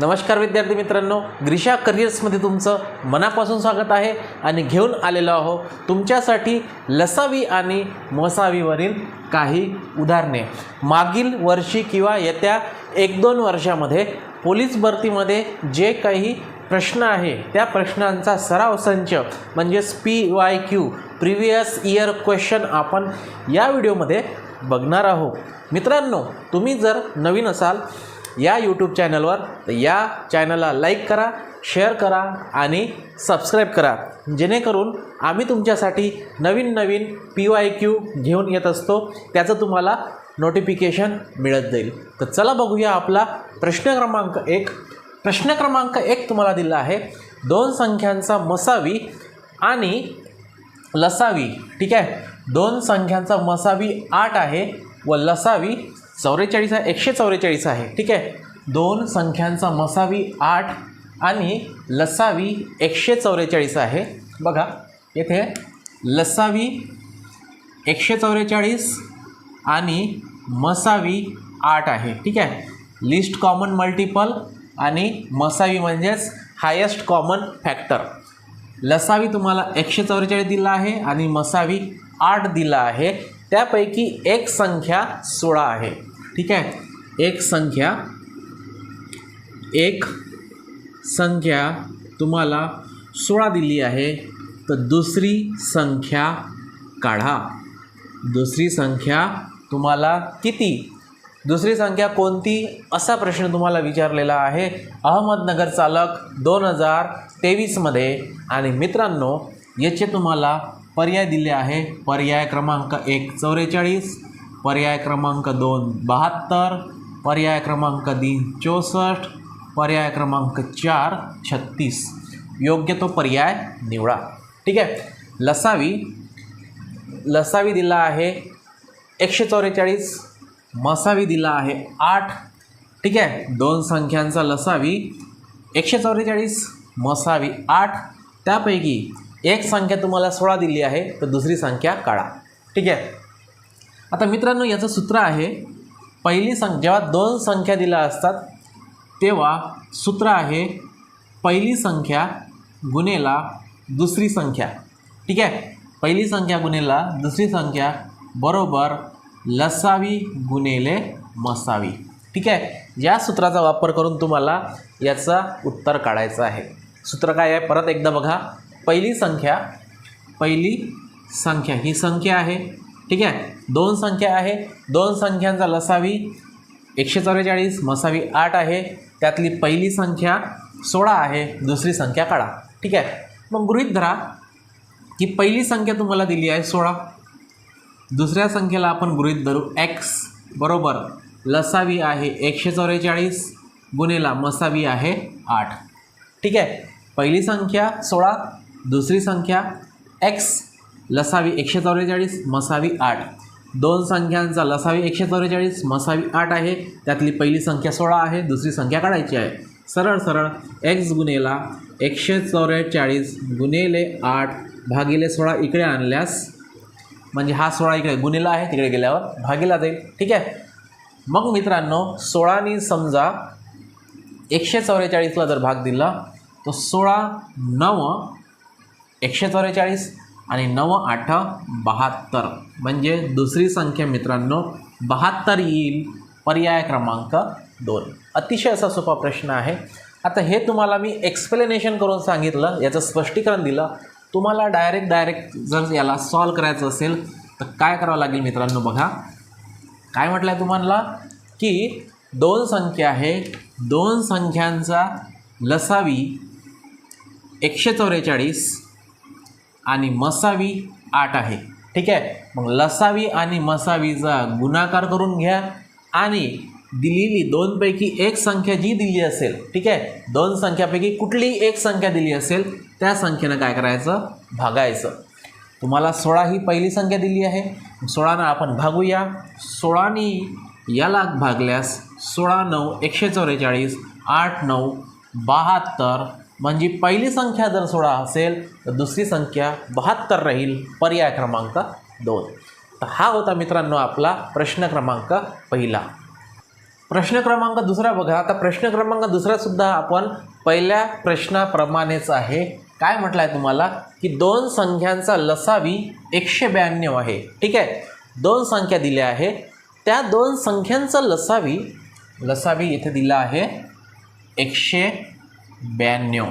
नमस्कार विद्यार्थी मित्रांनो ग्रीषा करिअर्समध्ये तुमचं मनापासून स्वागत आहे आणि घेऊन आलेलो आहो तुमच्यासाठी लसावी आणि मसावीवरील काही उदाहरणे. मागील वर्षी किंवा येत्या एक दोन वर्षामध्ये पोलीस भरतीमध्ये जे काही प्रश्न आहे त्या प्रश्नांचा सराव संच म्हणजेच P Y Q previous year question आपण या व्हिडिओमध्ये बघणार आहोत. मित्रांनो तुम्ही जर नवीन असाल या यूट्यूब चॅनलवर तर या चॅनलला लाईक करा शेअर करा आणि सबस्क्राईब करा. जेणेकरून आम्ही तुमच्यासाठी नवीन नवीन पी वाय क्यू घेऊन येत असतो. त्याचं तुम्हाला नोटिफिकेशन मिळत जाईल. तर चला बघूया आपला प्रश्न क्रमांक एक. प्रश्न क्रमांक एक तुम्हाला दिला आहे. दोन संख्यांचा मसावी आणि लसावी. ठीक आहे? दोन संख्यांचा मसावी आठ आहे व लसावी चौवेचाळीस आहे एकशे चौवेचाळीस आहे ठीक आहे? दोन संख्यांचा मसावी आठ आणि लसावी एकशे चौवेचाळीस आहे. बघा येथे लसावी एकशे चौवेचाळीस आणि मसावी आठ आहे ठीक आहे? लिस्ट कॉमन मल्टिपल आणि मसावी म्हणजेच हायेस्ट कॉमन फॅक्टर लसावी तुम्हाला एकशे चौवेचाळीस दिला आहे आणि मसावी आठ दिला आहे. त्यापैकी एक संख्या सोळा आहे. ठीक आहे? एक संख्या. एक संख्या तुम्हाला सोळा दिली आहे. तर दुसरी संख्या काढा. दुसरी संख्या तुम्हाला किती? दुसरी संख्या कोणती? असा प्रश्न तुम्हाला विचारलेला आहे. अहमदनगर चालक दोन हजार तेवीसमध्ये आणि मित्रांनो याचे तुम्हाला पर्याय दिले आहे. पर्याय क्रमांक एक चौवेचाळीस पर्याय क्रमांक दोन बहात्तर पर्याय क्रमांक तीन चौसष्ट पर्याय क्रमांक चार छत्तीस. योग्य तो पर्याय निवडा. ठीक आहे? लसावी लसावी दिला आहे एकशे चौवेचाळीस मसावी दिला आहे आठ. ठीक आहे? दोन संख्यांचा लसावी एकशे चौवेचाळीस मसावी आठ. त्यापैकी एक संख्या तुम्हाला सोळा दिली आहे तर दुसरी संख्या काढा. ठीक आहे? आता मित्रांनो याचं सूत्र आहे पहिली संख जेव्हा दोन संख्या दिल्या असतात तेव्हा सूत्र आहे पहिली संख्या गुन्हेला दुसरी संख्या. ठीक आहे? पहिली संख्या गुन्हेला दुसरी संख्या बरोबर लसावी गुणेले मसावी. ठीक आहे? या सूत्राचा वापर करून तुम्हाला याचा उत्तर काढायचं आहे. सूत्र काय आहे? परत एकदा बघा. पहिली संख्या पहिली संख्या. ही संख्या आहे ठीक आहे? दोन संख्या आहे. दोन संख्यांचा लसावी एकशे चौवेचाळीस मसावी आठ आहे. त्यातली पहिली संख्या सोळा आहे. दुसरी संख्या काढा. ठीक आहे? मग गृहीत धरा की पहिली संख्या तुम्हाला दिली आहे सोळा. दुसऱ्या संख्येला आपण गृहित धरू एक्स बरोबर. लसावी आहे एकशे चौवेचाळीस गुन्हेला मसावी आहे आठ. ठीक आहे? पहिली संख्या सोळा दुसरी संख्या एक्स लसावी एकशे चौवेचाळीस मसावी आठ. दोन संख्यांचा लसावी एकशे चौवेचाळीस मसावी आठ आहे. त्यातली पहिली संख्या सोळा आहे दुसरी संख्या काढायची आहे. सरळ सरळ एक्स गुन्हेला एकशे चौवेचाळीस गुन्हेले आठ भागिले सोळा इकडे आणल्यास म्हणजे हा सोळा इकडे गुन्हेला आहे तिकडे गेल्यावर भागीला जाईल. ठीक आहे? मग मित्रांनो सोळानी समजा एकशे चौवेचाळीसला जर भाग दिला तर सोळा नव एकशे चौवेचाळीस आणि नऊ आठ बहात्तर. म्हणजे दुसरी संख्या मित्रांनो बहात्तर येईल पर्याय क्रमांक दोन. अतिशय असा सोपा प्रश्न आहे. आता हे तुम्हाला मी एक्सप्लेनेशन करून सांगितलं याचं स्पष्टीकरण दिलं. तुम्हाला डायरेक्ट डायरेक्ट जर याला सॉल्व करायचं असेल तर काय करावं लागेल मित्रांनो बघा. काय म्हटलं आहे तुम्हाला? की दोन संख्या आहे दोन संख्यांचा लसावी एकशे चौवेचाळीस आणि मसावी आठ आहे. ठीक आहे? मग लसावी आणि मसावीचा गुणाकार करून घ्या आणि दिलेली दोनपैकी एक संख्या जी दिली असेल ठीक आहे? दोन संख्यापैकी कुठलीही एक संख्या दिली असेल त्या संख्येनं काय करायचं? भागायचं. तुम्हाला सोळा ही पहिली संख्या दिली आहे. सोळानं आपण भागूया. सोळानी याला भागल्यास सोळा नऊ एकशे चौवेचाळीस आठ नऊ बहात्तर म्हणजे पहिली संख्या जर सोळा असेल तर दुसरी संख्या बहात्तर राहील पर्याय क्रमांक दोन. तर हा होता मित्रांनो आपला प्रश्न क्रमांक पहिला. प्रश्न क्रमांक दुसरा बघा. आता प्रश्न क्रमांक दुसरासुद्धा आपण पहिल्या प्रश्नाप्रमाणेच आहे. काय म्हटलं आहे तुम्हाला? की दोन संख्यांचा लसावी एकशे ब्याण्णव आहे. ठीक आहे? दोन संख्या दिल्या आहे. त्या दोन संख्यांचा लसावी लसावी इथे दिला आहे एकशे ब्याण्णव.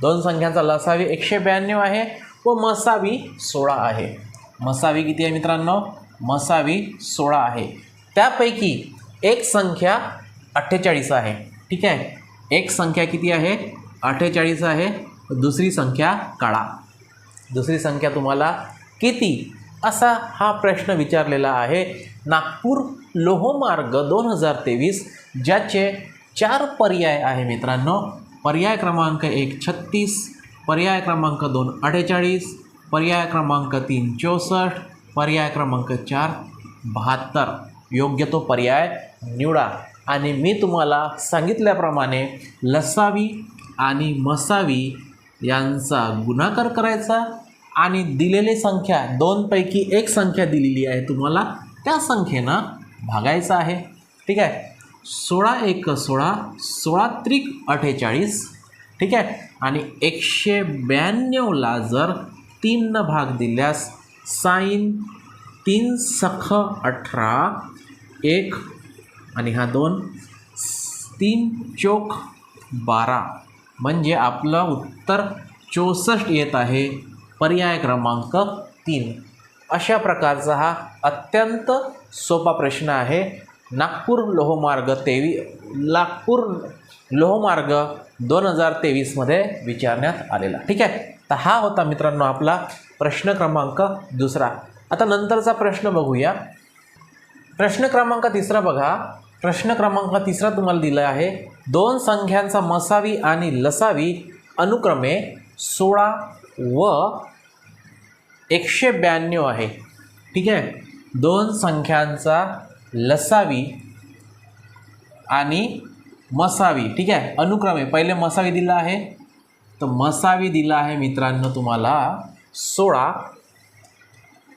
दोन संख्यांचा लसावी एकशे ब्याण्णव आहे व मसावी सोळा आहे. मसावी किती आहे मित्रांनो? मसावी सोळा आहे. त्यापैकी एक संख्या अठ्ठेचाळीस आहे. ठीक आहे? एक संख्या किती आहे? अठ्ठेचाळीस आहे. दुसरी संख्या काढा दुसरी संख्या तुम्हाला किती? असा हा प्रश्न विचारलेला आहे. नागपूर लोहमार्ग दोन हजार तेवीस ज्याचे चार पर्याय आहे मित्रांनो. पर्याय क्रमांक एक छत्तीस पर्याय क्रमांक दोन अठ्ठेचाळीस पर्याय क्रमांक तीन चौसष्ट पर्याय क्रमांक चार बहात्तर. योग्य तो पर्याय निवडा. आणि मी तुम्हाला सांगितल्याप्रमाणे लसावी आणि मसावी यांचा गुणाकार करायचा आणि दिलेली संख्या दोनपैकी एक संख्या दिलेली आहे तुम्हाला त्या संख्येनं भागायचं आहे. ठीक आहे? सोळा एक सोळा सोळा त्रिक अठ्ठेचाळीस ठीक आहे? आणि एकशे ब्याण्णवला जर तीननं भाग दिल्यास साईन तीन सख अठरा एक आणि हा दोन तीन चोक बारा. म्हणजे आपलं उत्तर चौसष्ट येत आहे पर्याय क्रमांक तीन. अशा प्रकारचा हा अत्यंत सोपा प्रश्न आहे. नागपूर लोहमार्ग तेवी नागपूर लोहमार्ग दोन हजार तेवीसमध्ये विचारण्यात आलेला. ठीक आहे? तर हा होता मित्रांनो आपला प्रश्न क्रमांक दुसरा. आता नंतरचा प्रश्न बघूया. प्रश्न क्रमांक तिसरा बघा. प्रश्न क्रमांक तिसरा तुम्हाला दिला आहे. दोन संख्यांचा मसावी आणि लसावी अनुक्रमे सोळा व एकशे ब्याण्णव आहे. ठीक आहे? दोन संख्यांचा लसावी आणि मसावी ठीक आहे? अनुक्रमे पहिले मसावी दिला आहे. तर मसावी दिला आहे मित्रांनो तुम्हाला सोळा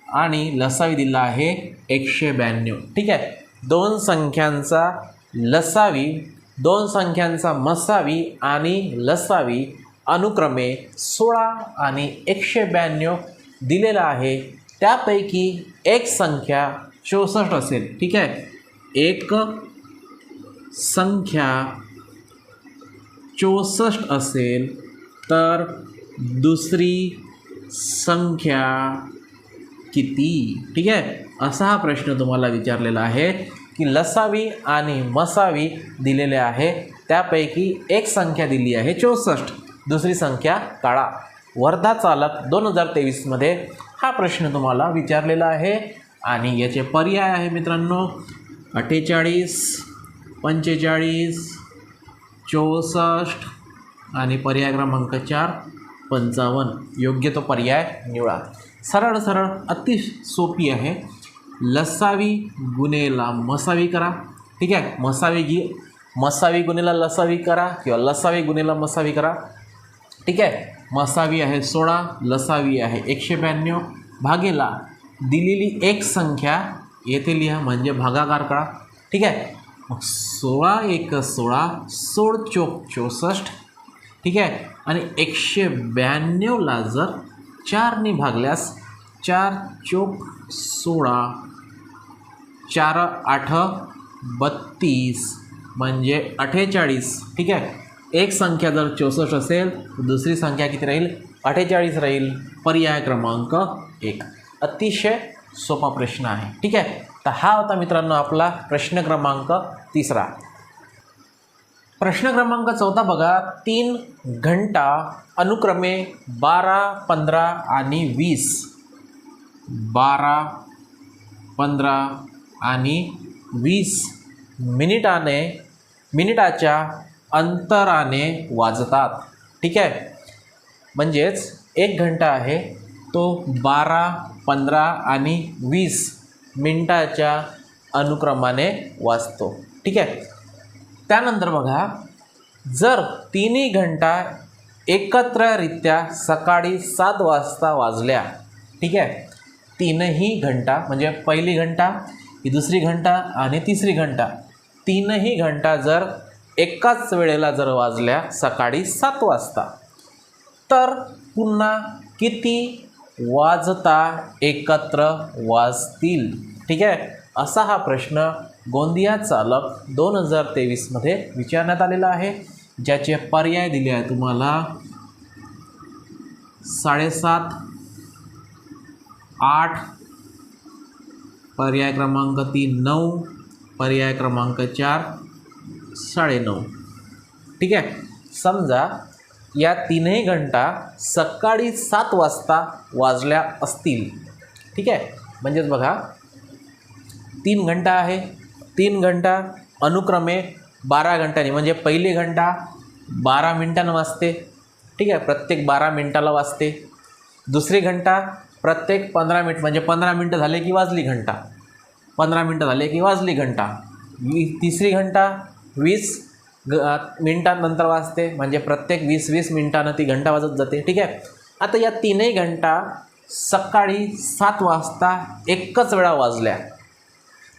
आणि लसावी दिला आहे एकशे ब्याण्णव ठीक आहे? दोन संख्यांचा लसावी दोन संख्यांचा मसावी आणि लसावी अनुक्रमे सोळा आणि एकशे ब्याण्णव दिलेला आहे. त्यापैकी एक संख्या चौसष्ट असेल. ठीक आहे? एक संख्या चौसष्ट असेल तर दुसरी संख्या किती? ठीक आहे? असा हा प्रश्न तुम्हाला विचारलेला आहे की लसावी आणि मसावी दिलेले आहे. त्यापैकी एक संख्या दिली आहे चौसष्ट दुसरी संख्या काळा. वर्धा चालक दोन हजार तेवीसमध्ये हा प्रश्न तुम्हाला विचारलेला आहे. आणि याचे पर्याय आहे मित्रांनो अठ्ठेचाळीस पंचेचाळीस चौसष्ट आणि पर्याय क्रमांक चार पंचावन्न. योग्य तो पर्याय निवडा. सरळ सरळ अति सोपी आहे. लसावी गुन्हेला मसावी करा. ठीक आहे? मसावी गी मसावी गुन्हेला लसावी करा किंवा लसावी गुन्हेला मसावी करा. ठीक आहे? मसावी आहे सोळा लसावी आहे एकशे ब्याण्णव. भागेला दिलेली एक संख्या येथे लिहा म्हणजे भागाकार करा. ठीक आहे? मग सोळा एक सोळा सोळ चोक चौसष्ट. ठीक आहे? आणि एकशे ब्याण्णवला जर चारने भागल्यास चार चोक सोळा चार आठ बत्तीस म्हणजे अठ्ठेचाळीस. ठीक आहे? एक संख्या जर चौसष्ट असेल दुसरी संख्या किती राहील? अठ्ठेचाळीस राहील. पर्याय क्रमांक एक. अतिशय सोपा प्रश्न आहे. ठीक आहे? तर हा होता मित्रांनो आपला प्रश्न क्रमांक तिसरा. प्रश्न क्रमांक चौथा बघा. तीन घंटा अनुक्रमे बारा पंधरा आणि वीस. बारा पंधरा आणि वीस मिनिटाने मिनिटाच्या अंतराने वाजतात. ठीक आहे? म्हणजेच एक घंटा आहे तो बारा पंधरा आणि वीस मिनटाच्या अनुक्रमाने वाजतो ठीक आहे? त्यानंतर बघा जर तिन्ही घंटा एकत्ररित्या सकाळी सात वाजता वाजल्या ठीक आहे? तीनही घंटा म्हणजे पहिली घंटा ही दुसरी घंटा आणि तिसरी घंटा तीनही घंटा जर एकाच वेळेला जर वाजल्या सकाळी सात वाजता तर पुन्हा किती वाजता एकत्र वाजतील. ठीक आहे? असा हा प्रश्न गोंदिया चालक दोन हजार तेवीसमध्ये विचारण्यात आलेला आहे. ज्याचे पर्याय दिले आहे तुम्हाला साडेसात आठ पर्याय क्रमांक तीन नऊ पर्याय क्रमांक चार साडेनऊ ठीक आहे? समजा या तीनही घंटा सकाळी सात वाजता वाजल्या असतील. ठीक आहे? म्हणजेच बघा तीन घंटा आहे. तीन घंटा अनुक्रमे बारा घंटांनी म्हणजे पहिली घंटा बारा मिनटांना वाजते. ठीक आहे? प्रत्येक बारा मिनटाला वाजते. दुसरी घंटा प्रत्येक पंधरा मिनिट म्हणजे पंधरा मिनटं झाले की वाजली घंटा. पंधरा मिनटं झाले की वाजली घंटा. वी तिसरी घंटा वीस ग मिनटांनंतर वाजते म्हणजे प्रत्येक वीस वीस मिनटानं ती घंटा वाजत जाते ठीक आहे? आता या तीनही घंटा सकाळी सात वाजता एकच वेळा वाजल्या.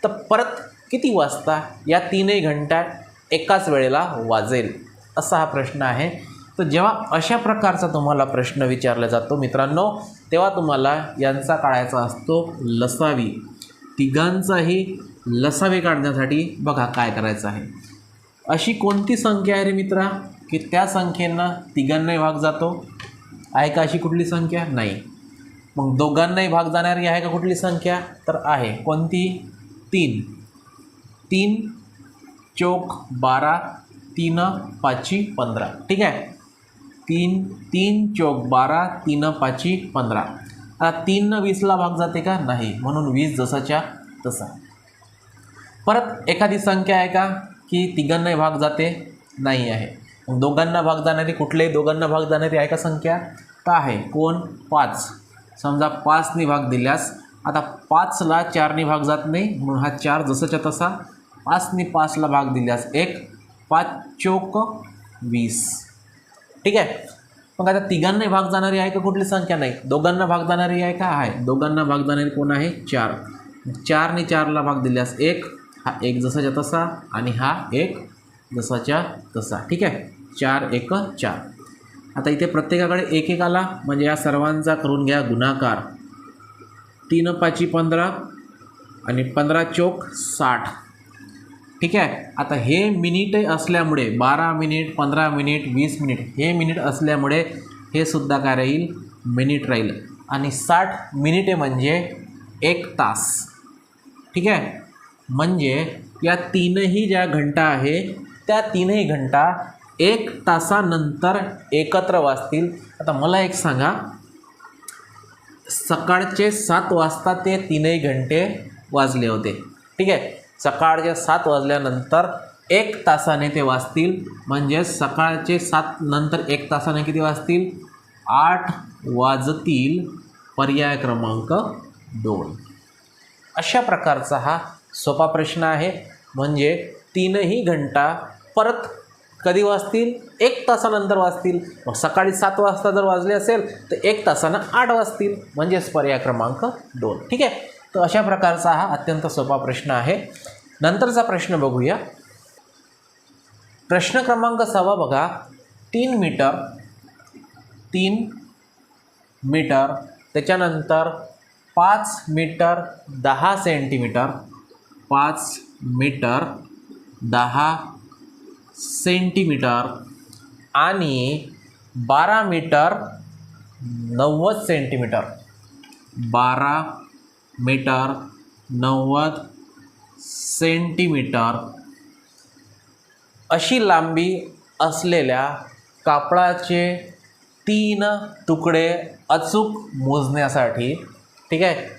तर परत किती वाजता? या तीनही घंटा एकाच वेळेला वाजेल असा हा प्रश्न आहे. तर जेव्हा अशा प्रकारचा तुम्हाला प्रश्न विचारला जातो मित्रांनो तेव्हा तुम्हाला यांचा काढायचा असतो लसावी. तिघांचाही लसावी काढण्यासाठी बघा काय करायचं आहे. अशी कोणती संख्या आहे रे मित्रा? की त्या संख्येनं तिघांनाही भाग जातो. आहे का अशी कुठली संख्या? नाही. मग दोघांनाही भाग जाणारी आहे का कुठली संख्या? तर आहे. कोणती? तीन. तीन चोक बारा तीन पाची पंधरा. ठीक आहे? तीन तीन चोक बारा तीन पाची पंधरा. आता तीननं वीसला भाग जाते का? नाही. म्हणून वीस जसाच्या तसा. परत एखादी संख्या आहे का? की तिघांनाही भाग जाते नाही आहे. दोघांना भाग जाणारी कुठल्याही दोघांना भाग जाणारी आहे का संख्या? तर आहे. कोण? पाच. समजा पाचनी भाग दिल्यास आता पाचला चारनी भाग जात नाही म्हणून हा चार जसाच्या तसा पाचनी पाचला भाग दिल्यास एक पाच चोक वीस. ठीक आहे? मग आता तिघांनाही भाग जाणारी आहे का कुठली संख्या नाही? दोघांना भाग जाणारी आहे का? आहे. दोघांना भाग जाणारी कोण आहे? चार. चारने चारला भाग दिल्यास एक हा एक जसाच्या तसा आणि हा एक जसाच्या तसा. ठीक आहे? चार एक चार. आता इथे प्रत्येकाकडे एक एक आला. म्हणजे या सर्वांचा करून घ्या गुणाकार. तीन पाची पंधरा आणि पंधरा चोक साठ. ठीक आहे? आता हे मिनिट असल्यामुळे बारा मिनिट पंधरा मिनिट वीस मिनिट हे मिनिट असल्यामुळे हे सुद्धा काय राहील? मिनिट राहील. आणि साठ मिनिटे म्हणजे एक तास. ठीक आहे? म्हणजे या तीनही ज्या घंटा आहे त्या तीनही घंटा एक तासानंतर एकत्र वाजतील. आता मला एक सांगा सकाळचे सात वाजता ते तीनही घंटे वाजले होते. ठीक आहे? सकाळच्या सात वाजल्यानंतर एक तासाने ते वाजतील. म्हणजे सकाळचे सात नंतर एक तासाने किती वाजतील? आठ वाजतील पर्याय क्रमांक दोन. अशा प्रकारचा हा सोपा प्रश्न आहे. म्हणजे तीनही घंटा परत कधी वाजतील? एक तासानंतर वाजतील. मग सकाळी सात वाजता जर वाजले असेल तर एक तासानं आठ वाजतील. म्हणजेच पर्याय क्रमांक दोन. ठीक आहे? तर अशा प्रकारचा हा अत्यंत सोपा प्रश्न आहे. नंतरचा प्रश्न बघूया. प्रश्न क्रमांक सहावा बघा. तीन मीटर तीन मीटर त्याच्यानंतर पाच मीटर दहा सेंटीमीटर पाच मीटर दहा सेंटीमीटर आणि बारा मीटर नव्वद सेंटीमीटर. बारा मीटर नव्वद सेंटीमीटर अशी लांबी असलेल्या कापडाचे तीन तुकडे अचूक मोजण्यासाठी ठीक आहे?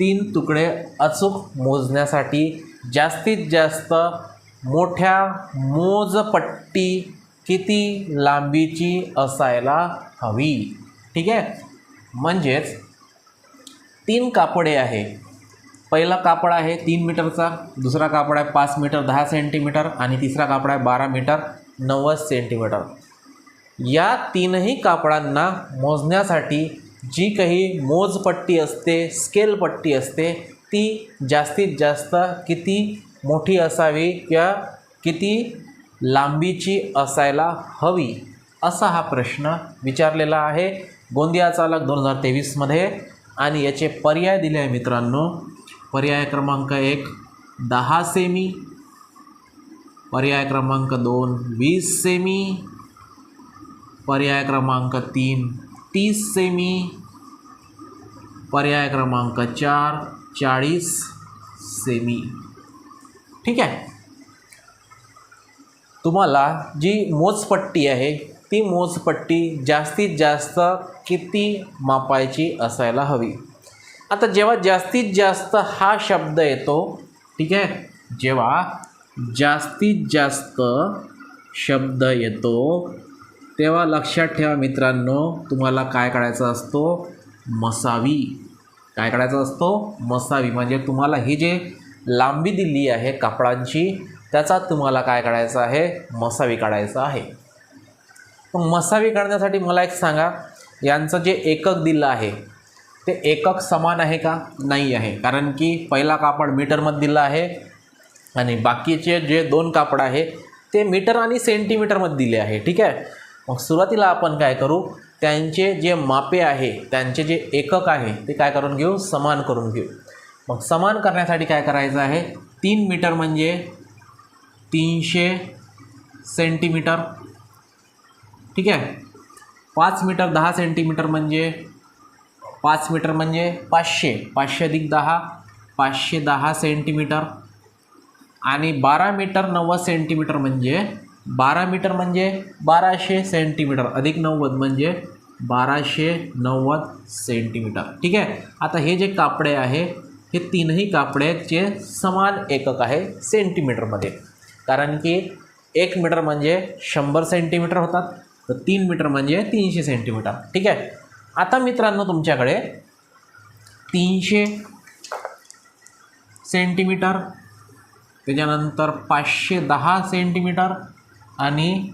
तीन तुकडे अचूक मोजण्यासाठी जास्तीत जास्त मोठ्या मोजपट्टी किती लांबीची असायला हवी? ठीक आहे? म्हणजेच तीन कापडे आहे. पहिला कापड आहे तीन मीटरचा दुसरा कापड आहे पाच मीटर दहा सेंटीमीटर आणि तिसरा कापड आहे बारा मीटर नव्वद सेंटीमीटर. या तीनही कापडांना मोजण्यासाठी जी काही मोजपट्टी असते स्केल पट्टी असते ती जास्तीत जास्त किती मोठी असावी किंवा किती लांबीची असायला हवी असा हा प्रश्न विचारलेला आहे गोंदिया चालक दोन हजार तेवीसमध्ये आणि याचे पर्याय दिले आहे मित्रांनो. पर्याय क्रमांक एक दहा सेमी पर्याय क्रमांक दोन वीस सेमी पर्याय क्रमांक तीन तीस सेमी पर्याय क्रमांक चार चाळीस सेमी ठीक आहे? तुम्हाला जी मोजपट्टी आहे ती मोजपट्टी जास्तीत जास्त किती मापायची असायला हवी? आता जेव्हा जास्तीत जास्त हा शब्द येतो ठीक आहे? जेव्हा जास्तीत जास्त शब्द येतो तेव्हा लक्षात ठेवा मित्रांनो तुम्हाला काय करायचं असतो? मसावी. काय करायचं असतो? मसावी. म्हणजे तुम्हाला ही जे लांबी दिली आहे कापडांची त्याचा तुम्हाला काय काढायचं आहे? मसावी काढायचं आहे. मग मसावी काढण्यासाठी मला एक सांगा यांचं जे एकक दिलं आहे ते एकक समान आहे का? नाही आहे. कारण की पहिला कापड मीटरमध्ये दिलं आहे आणि बाकीचे जे दोन कापड आहे ते मीटर आणि सेंटीमीटरमध्ये दिले आहे. ठीक आहे? मग सुरुवातीला आपण काय करू? त्यांचे जे मापे आहे त्यांचे जे एकक आहे ते काय करून घेऊ? समान करून घेऊ. मग समान करण्यासाठी काय करायचं आहे? तीन मीटर म्हणजे तीनशे सेंटीमीटर. ठीक आहे? पाच मीटर दहा सेंटीमीटर म्हणजे पाच मीटर म्हणजे पाचशे. पाचशे अधिक दहा पाचशे दहा सेंटीमीटर. आणि बारा मीटर नव्वद सेंटीमीटर म्हणजे बारा मीटर म्हणजे बाराशे सेंटीमीटर अधिक नव्वद म्हणजे बाराशे नव्वद सेंटीमीटर. ठीक आहे? आता हे जे कापडे आहे हे तीनही कापड्याचे समान एकक आहे सेंटीमीटरमध्ये. कारण की एक मीटर म्हणजे शंभर सेंटीमीटर होतात तर तीन मीटर म्हणजे तीनशे सेंटीमीटर. ठीक आहे? आता मित्रांनो तुमच्याकडे तीनशे सेंटीमीटर त्याच्यानंतर पाचशे दहा सेंटीमीटर आणि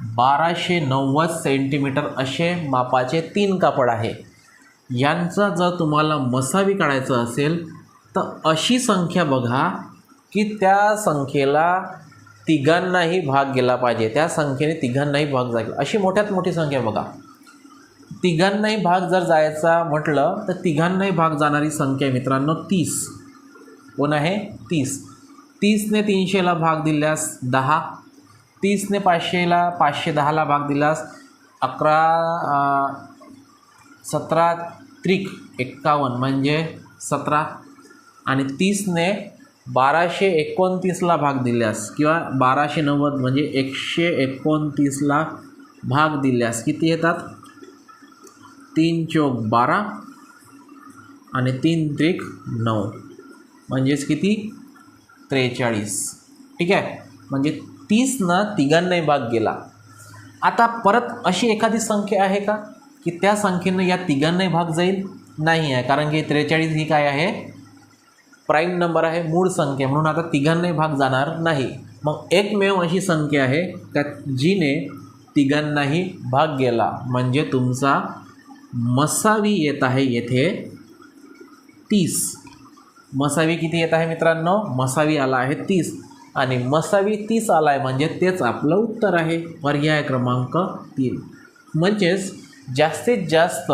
बाराशे नव्वद सेंटीमीटर असे मापाचे तीन कापड आहे. यांचा जर तुम्हाला मसावी काढायचं असेल तर अशी संख्या बघा की त्या संख्येला तिघांनाही भाग गेला पाहिजे. त्या संख्येने तिघांनाही भाग जाईल. अशी मोठ्यात मोठी संख्या बघा. तिघांनाही भाग जर जायचा म्हटलं तर तिघांनाही भाग जाणारी संख्या मित्रांनो तीस. कोण आहे? तीस. तीसने तीनशेला भाग दिल्यास दहा. तीसने पाचशेला पाचशे दहाला भाग दिलास. अकरा सतरा त्रिक एक्कावन्न म्हणजे सतरा. आणि तीसने बाराशे एकोणतीसला भाग दिल्यास किंवा बाराशे नव्वद म्हणजे एकशे एकोणतीसला भाग दिल्यास किती येतात? तीन चौक बारा आणि तीन त्रिक नऊ. म्हणजेच किती? त्रेचाळीस. ठीक आहे? म्हणजे तीसनं तिघांनाही भाग गेला. आता परत अशी एखादी संख्या आहे का? की त्या संख्येनं या तिघांनाही भाग जाईल? नाही आहे. कारण की त्रेचाळीस ही काय आहे? प्राईम नंबर आहे मूळ संख्या. म्हणून आता तिघांनाही भाग जाणार नाही. मग एकमेव अशी संख्या आहे त्या जिने तिघांनाही भाग गेला? म्हणजे तुमचा मसावी येत आहे येथे तीस. मसावी किती येत आहे मित्रांनो? मसावी आला आहे तीस. आणि मसावी तीस आला आहे म्हणजे तेच आपलं उत्तर आहे. पर्याय क्रमांक तीन. म्हणजेच जास्तीत जास्त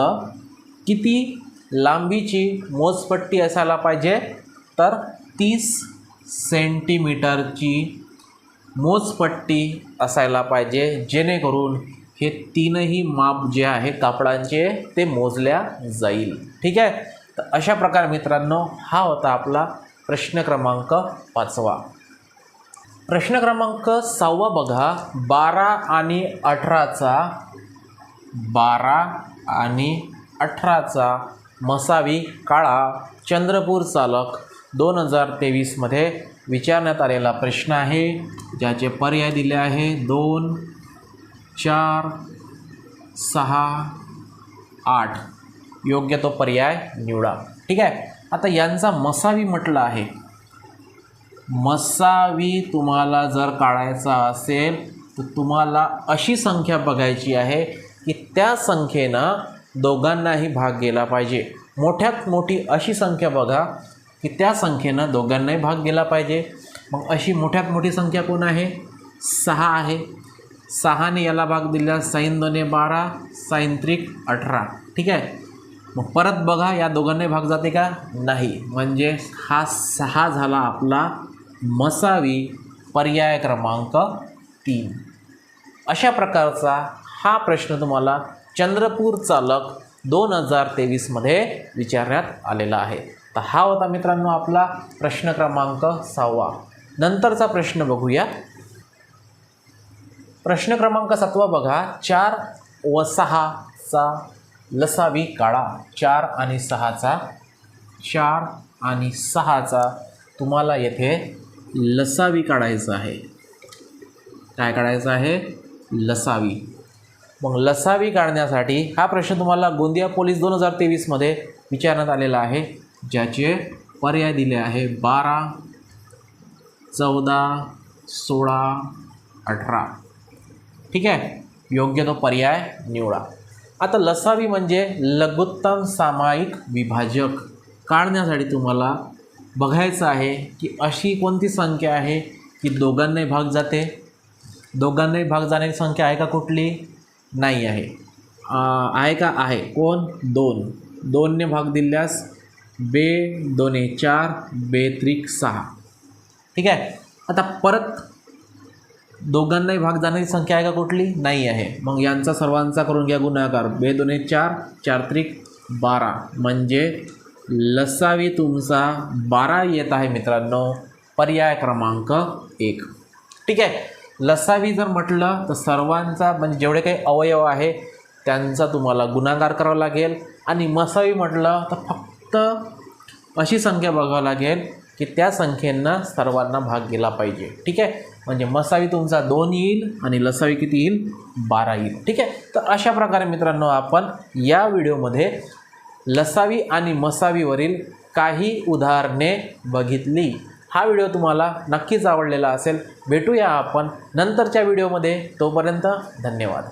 किती लांबीची मोजपट्टी असायला पाहिजे? तर तीस सेंटीमीटरची मोजपट्टी असायला पाहिजे. जेणेकरून हे तीनही माप जे आहे कापडांचे ते मोजल्या जाईल. ठीक आहे? तर अशा प्रकारे मित्रांनो हा होता आपला प्रश्न क्रमांक पाचवा. प्रश्न क्रमांक सहावा बघा. बारा आणि अठराचा बारा आणि अठराचा मसावी काळा चंद्रपूर चालक दोन हजार तेवीसमध्ये विचारण्यात आलेला प्रश्न आहे. ज्याचे पर्याय दिले आहे दोन चार सहा आठ. योग्य तो पर्याय निवडा. ठीक आहे? आता यांचा मसावी म्हटलं आहे. मसावी तुम्हाला जर काढायचा असेल तर तुम्हाला अशी संख्या बघायची आहे की त्या संख्येनं दोघांनाही भाग गेला पाहिजे. मोठ्यात मोठी अशी संख्या बघा की त्या संख्येनं दोघांनाही भाग गेला पाहिजे. मग अशी मोठ्यात मोठी संख्या कोण आहे? सहा आहे. सहाने याला भाग दिला साईन दोने बारा साईन त्रिक अठरा. ठीक आहे? मग परत बघा या दोघांनाही भाग जाते का? नाही. म्हणजे हा सहा झाला आपला मसावी पर्याय क्रमांक तीन. अशा प्रकारचा हा प्रश्न तुम्हाला चंद्रपूर चालक दोन हजार तेवीसमध्ये विचारण्यात आलेला आहे. तर हा होता मित्रांनो आपला प्रश्न क्रमांक सहावा. नंतरचा प्रश्न बघूया. प्रश्न क्रमांक सातवा बघा. चार व सहाचा लसावी काळा. चार आणि सहाचा चार आणि सहाचा तुम्हाला येथे लसावी काढायचं आहे. काय काढायचं आहे? लसावी. मग लसावी काढण्यासाठी हा प्रश्न तुम्हाला गोंदिया पोलीस दोन हजार तेवीसमध्ये विचारण्यात आलेला आहे. ज्याचे पर्याय दिले आहे बारा चौदा सोळा अठरा. ठीक आहे? योग्य तो पर्याय निवडा. आता लसावी म्हणजे लघुत्तम सामायिक विभाजक. काढण्यासाठी तुम्हाला बघायचं आहे की अशी कोणती संख्या आहे की दोघांनाही भाग जाते? दोघांनाही भाग जाण्याची संख्या आहे का कुठली? नाही आहे. आहे का? आहे. कोण? दोन. दोनने भाग दिल्यास बे दोने चार बे त्रिक सहा. ठीक आहे? आता परत दोघांनाही भाग जाण्याची संख्या आहे का कुठली? नाही आहे. मग यांचा सर्वांचा करून घ्या गुणाकार. बे दोने चार चार त्रिक बारा. म्हणजे लसावी तुमचा बारा येत आहे मित्रांनो. पर्याय क्रमांक एक. ठीक आहे. लसावी जर म्हटलं तर सर्वांचा म्हणजे जेवढे काही अवयव आहे त्यांचा तुम्हाला गुणाकार करावा लागेल. आणि मसावी म्हटलं तर फक्त अशी संख्या बघावं लागेल की त्या संख्येनं सर्वांना भाग गेला पाहिजे. ठीक आहे? म्हणजे मसावी तुमचा दोन येईल आणि लसावी किती येईल? बारा येईल. ठीक आहे? तर अशा प्रकारे मित्रांनो आपण या व्हिडिओमध्ये लसावी आणि मसावीवरील काही उदाहरणे बघितली. हा व्हिडिओ तुम्हाला नक्कीच आवडलेला असेल. भेटूया आपण नंतरच्या व्हिडिओमध्ये. तोपर्यंत धन्यवाद.